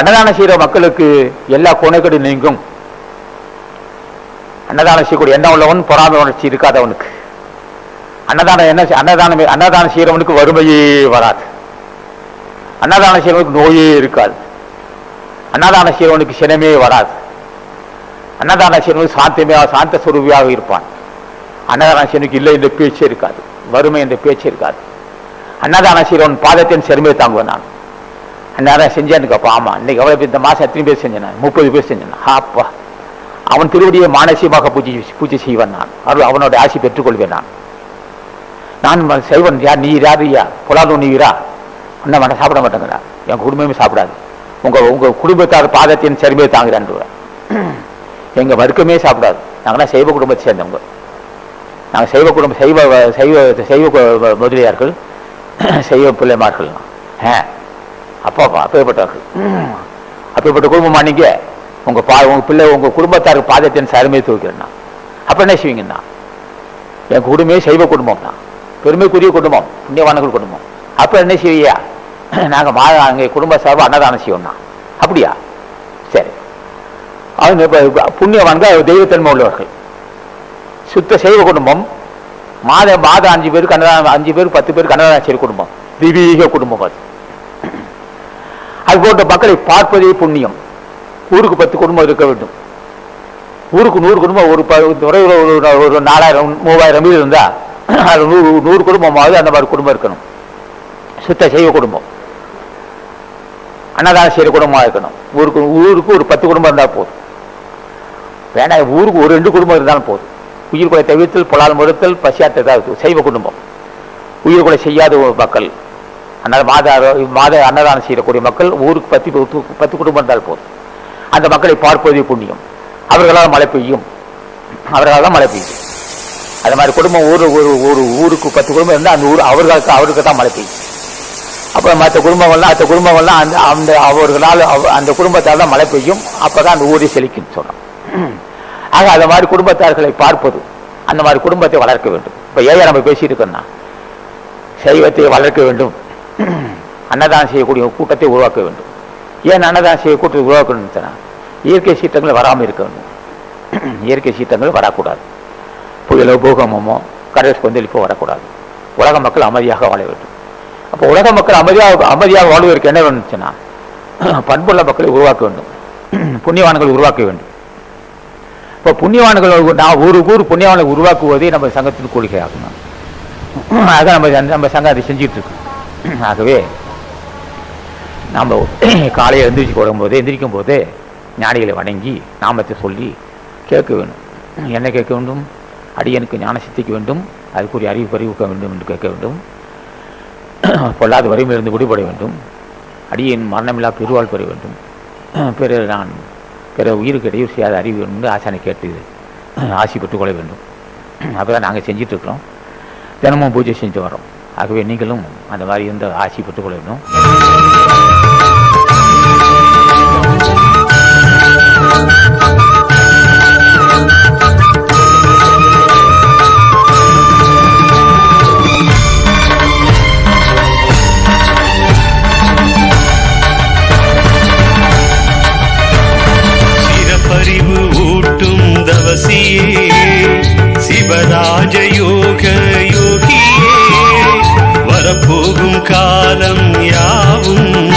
அன்னதானம் செய்கிற மக்களுக்கு எல்லா குணைக்கடி நீங்கும். அன்னதானம் செய்யக்கூடிய எண்ணம் உள்ளவன் பொறாமை உணர்ச்சி இருக்காதவனுக்கு அன்னதானம் என்ன அன்னதானம் அன்னதானம் செய்கிறவனுக்கு வறுமையே வராது. அன்னதானம் செய்கிறவனுக்கு நோயே இருக்காது. அன்னதானம் செய்கிறவனுக்கு சினமே வராது. அன்னதானம் செய்கிறவனுக்கு சாந்தமே சாந்த சுரூபியாக இருப்பான். அன்னதானம் செய்யனுக்கு இல்லை என்ற பேச்சே இருக்காது. வறுமை என்ற பேச்சே இருக்காது. அன்னதானம் செய்கிறவன் பாதத்தின் செருமையை தாங்குவேன். நான் அன்னதானம் செஞ்சேன்னு அப்பா ஆமா இன்னைக்கு எவ்வளோ இந்த மாதம் எத்தனை பேர் செஞ்சேன் முப்பது பேர் செஞ்சேன் நான். அப்பா. அவன் திருவடியை மானசீகமாக பூஜை பூஜை செய்வன் நான். அருள் அவனோட ஆசி பெற்றுக்கொள்வேன் நான். நான் செய்வன் யார் நீ யார் ஐயா புலாது நீரா அண்ணன் மன சாப்பிட மாட்டேங்கிறா. என் குடும்பமே சாப்பிடாது. உங்கள் உங்கள் குடும்பத்தார் பாதத்தின் செருமையை தாங்குறான் எங்கள் வர்க்கமே சாப்பிடாது. நாங்களாம் சைவ குடும்பத்தை சேர்ந்தவங்க. நாங்கள் சைவ குடும்பம் சைவ சைவ சைவ முதலியார்கள் சைவ பிள்ளைமார்கள். ஆ. அப்பா அப்பா அப்பேற்பட்ட குடும்பமா நீங்க? உங்க பா உங்க பிள்ளை உங்க குடும்பத்தாருக்கு பாதத்தின் சருமையை தூக்கிறேன்னா அப்ப என்ன செய்வீங்கன்னா? என் குடும்பமே சைவ குடும்பம் தான். பெருமைக்குரிய குடும்பம் புண்ணியவான்கள் குடும்பம். அப்ப என்ன செய்வியா நாங்க மா அங்கே குடும்ப சார்பாக அன்னதானம் செய்வோம்னா. அப்படியா? சரி. அவங்க புண்ணியவான்கள் தெய்வத்தன்மை உள்ளவர்கள். சுத்த சைவ குடும்பம். மாத மாதம் அஞ்சு பேருக்கு அன்னதானம் அஞ்சு பேர் பத்து பேருக்கு அன்னதானம் செய்கிற குடும்பம். திவீக குடும்பம் அது. அது போன்ற மக்களை பார்ப்பதே புண்ணியம். ஊருக்கு பத்து குடும்பம் இருக்க வேண்டும். ஊருக்கு நூறு குடும்பம் ஒரு ப- துறையில் ஒரு ஒரு- நாலாயிரம் மூவாயிரம் வீடு இருந்தா அது நூறு நூறு குடும்பமாவது அந்த மாதிரி குடும்பம் இருக்கணும். சுத்த செய்வ குடும்பம். அன்னதானம் செய்கிற குடும்பமாக இருக்கணும். ஊருக்கு ஊருக்கு ஒரு பத்து குடும்பம் இருந்தால் போதும். வேணாம் ஊருக்கு ஒரு ரெண்டு குடும்பம் இருந்தாலும் போதும். உயிர் கொலை தவிர்த்தல் பொலால் முறுத்தல் பசியாத்த சைவ குடும்பம். உயிர் கொலை செய்யாத ஒரு மக்கள். அதனால் மாத மாத அன்னதானம் செய்யக்கூடிய மக்கள் ஊருக்கு பத்து பத்து- குடும்பம் இருந்தால் போதும். அந்த மக்களை பார்ப்பதே புண்ணியம். அவர்களால் மழை பெய்யும். அவர்களால் தான் மழை பெய்யும். அது மாதிரி குடும்பம் ஊர் ஒரு ஒரு ஊருக்கு பத்து குடும்பம் இருந்தால் அந்த ஊர் அவர்களுக்கு அவருக்கு தான் மழை பெய்யும். அப்போ மற்ற குடும்பங்கள்லாம் அந்த குடும்பங்கள்லாம் அந்த அந்த அவர்களால் அந்த குடும்பத்தால் தான் மழை பெய்யும். அப்போ தான் அந்த ஊரே செழிக்கும்னு சொல்கிறோம் ஆக அந்த மாதிரி குடும்பத்தார்களை பார்ப்பது அந்த மாதிரி குடும்பத்தை வளர்க்க வேண்டும். இப்போ ஏன் நம்ம பேசிட்டு இருக்கோம்னா சைவத்தை வளர்க்க வேண்டும். அன்னதானம் செய்யக்கூடிய கூட்டத்தை உருவாக்க வேண்டும். ஏன் அன்னதானம் செய்ய கூட்டத்தை உருவாக்கணும்னு சொன்னா, இயற்கை சீற்றங்கள் வராமல் இருக்க வேண்டும். இயற்கை சீற்றங்கள் வரக்கூடாது. புயலோ பூகம்பமோ கடல் கொந்தளிப்போ வரக்கூடாது. உலக மக்கள் அமைதியாக வாழ வேண்டும். அப்போ உலக மக்கள் அமைதியாக அமைதியாக வாழ்வதற்கு என்ன வேணும்னுச்சுன்னா பண்புள்ள மக்களை உருவாக்க வேண்டும். புண்ணியவான்கள் உருவாக்க வேண்டும். இப்போ புண்ணியவான்கள் நான் ஒரு ஊர் புண்ணியவான்களை உருவாக்குவதே நம்ம சங்கத்தின் கொள்கையாகணும் அதான் நம்ம நம்ம சங்கம் அதை செஞ்சுட்டு இருக்கோம் ஆகவே நாம் காலையில் எந்திரிச்சு போடும்போது எந்திரிக்கும் போதே ஞானிகளை வணங்கி நாமத்தை சொல்லி கேட்க வேண்டும். என்ன கேட்க வேண்டும்? அடியனுக்கு ஞான சித்திக்க வேண்டும். அதுக்குரிய அறிவு பறிவுக்க வேண்டும் என்று கேட்க வேண்டும். பொல்லாத வறுமையிலிருந்து விடுபட வேண்டும். அடியின் மரணமில்லா பெருவாள் பெற வேண்டும். பிற நான் பிற உயிருக்கு இடையூறு செய்யாத அறிவு வேண்டும் என்று ஆசானை கேட்டு ஆசி பெற்றுக்கொள்ள கொள்ள வேண்டும். அப்பதான் நாங்கள் செஞ்சிட்டு இருக்கிறோம். தினமும் பூஜை செஞ்சு வரோம் ஆகவே நீங்களும் அந்த மாதிரி இருந்த ஆசி கொள்ள வேண்டும் காலம் யாவும்